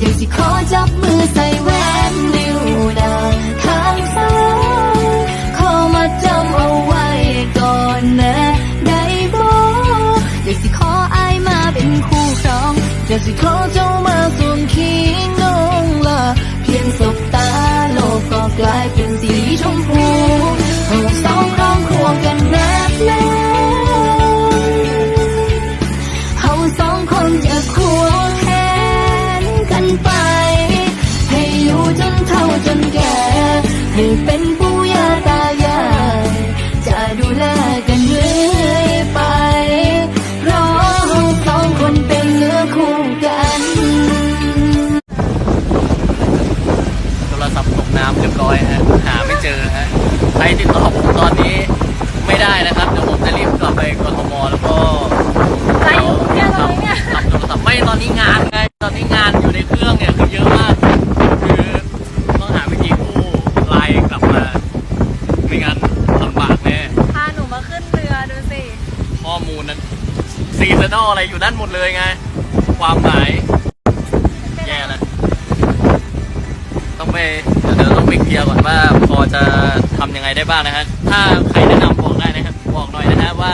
อยากสิขอจับมือใส่แหวนนิ้วนางข้างซ้ายขอมาจำเอาไว้ก่อนนะได้บ่อยากสิขออายมาเป็นคู่ครองอยากสิขอเจ้ามาส่วนเคียงน้องละเพียงสบตาโลกก็กลายเป็น รียบร้อยฮะหาไม่เจอฮะใครติดต่อผมตอนนี้ไม่ได้นะครับเดี๋ยวผมจะรีบกลับไปกทมแล้วก็ไรอยู่เนี่ยตอนนี้เนี่ยทำโทรศัพท์ไม่ตอนนี้งานไงตอนนี้งานอยู่ในเครื่องเนี่ยคือเยอะมากคือต้องหาวิธีกู้ไลน์กลับมาไม่งั้นลำบากแน่พาหนูมาขึ้นเรือดูสิข้อมูลนั้นซีซันอลอะไรอยู่นั่นหมดเลยไง ความหมาย แย่แล้ว ต้อง ไปเดี๋ยวต้องไปเคลียร์ก่อนว่าพอจะทำยังไงได้บ้างนะฮะถ้าใครแนะนำบอกได้นะครับบอกหน่อยนะฮะว่า